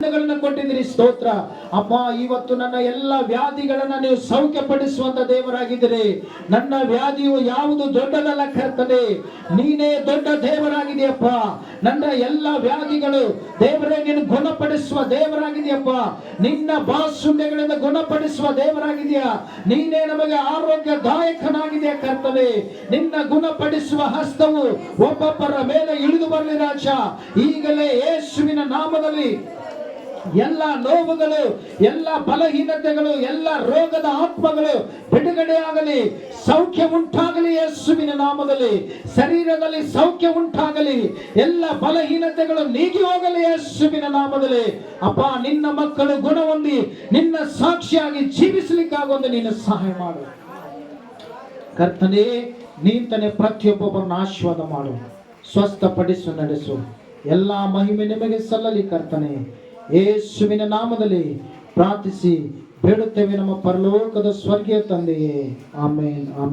ಕೊಟ್ಟಿದ್ದೀರಿ, ಸ್ತೋತ್ರ. ಅಪ್ಪ, ಇವತ್ತು ನನ್ನ ಎಲ್ಲ ವ್ಯಾಧಿಗಳನ್ನ ನೀವು ಸೌಖ್ಯಪಡಿಸುವಂತ ದೇವರಾಗಿದ್ದೀರಿ. ನನ್ನ ವ್ಯಾಧಿಯು ಯಾವುದು ದೊಡ್ಡದಲ್ಲ ಕರ್ತದೆ ನೀನೇ ದೊಡ್ಡ ದೇವರಾಗಿದೆಯಪ್ಪ ನನ್ನ ಎಲ್ಲ ವ್ಯಾಧಿಗಳು ದೇವರೇ, ನೀನು ಗುಣಪಡಿಸುವ ದೇವರಾಗಿದೆಯಪ್ಪ ನಿನ್ನ ಬಾಸುಂಡೆಗಳಿಂದ ಗುಣಪಡಿಸುವ ದೇವರಾಗಿದೆಯಾ ನೀನೇ ನಮಗೆ ಆರೋಗ್ಯದಾಯಕನಾಗಿದೆಯಾ ಕರ್ತನೆ. ನಿನ್ನ ಗುಣಪಡಿಸುವ ಹಸ್ತವು ಒಬ್ಬೊಬ್ಬರ ಮೇಲೆ ಇಳಿದು ಬರಲಿ ರಾಜ. ಈಗಲೇ ಯೇಸುವಿನ ನಾಮದಲ್ಲಿ ಎಲ್ಲ ನೋವುಗಳು, ಎಲ್ಲ ಬಲಹೀನತೆಗಳು, ಎಲ್ಲ ರೋಗದ ಆತ್ಮಗಳು ಬಿಡುಗಡೆಯಾಗಲಿ, ಸೌಖ್ಯ ಉಂಟಾಗಲಿ ಯೇಸುವಿನ ನಾಮದಲ್ಲಿ. ಶರೀರದಲ್ಲಿ ಸೌಖ್ಯ ಉಂಟಾಗಲಿ, ಎಲ್ಲ ಬಲಹೀನತೆಗಳು ನೀಗಿ ಹೋಗಲಿ ಯೇಸುವಿನ ನಾಮದಲ್ಲಿ. ಅಪ್ಪ, ನಿನ್ನ ಮಕ್ಕಳು ಗುಣ ಹೊಂದಿ ನಿನ್ನ ಸಾಕ್ಷಿಯಾಗಿ ಜೀವಿಸಲಿಕ್ಕಾಗೊಂದು ನೀನು ಸಹಾಯ ಮಾಡು. ಕರ್ತನೇ, ನೀಂತನೆ ಪ್ರತಿಯೊಬ್ಬೊಬ್ಬರನ್ನ ಆಶೀರ್ವಾದ ಮಾಡು. ಸ್ವಸ್ಥಪಡಿಸು, ನಡೆಸು. ಎಲ್ಲ ಮಹಿಮೆ ನಿಮಗೆ ಸಲ್ಲಲಿ ಕರ್ತನೆ. ಯೇಸುವಿನ ನಾಮದಲ್ಲಿ ಪ್ರಾರ್ಥಿಸಿ ಬೇಡುತ್ತೇವೆ ನಮ್ಮ ಪರಲೋಕದ ಸ್ವರ್ಗೀಯ ತಂದೆಯೇ. ಆಮೇನ್ ಆಮೇನ್.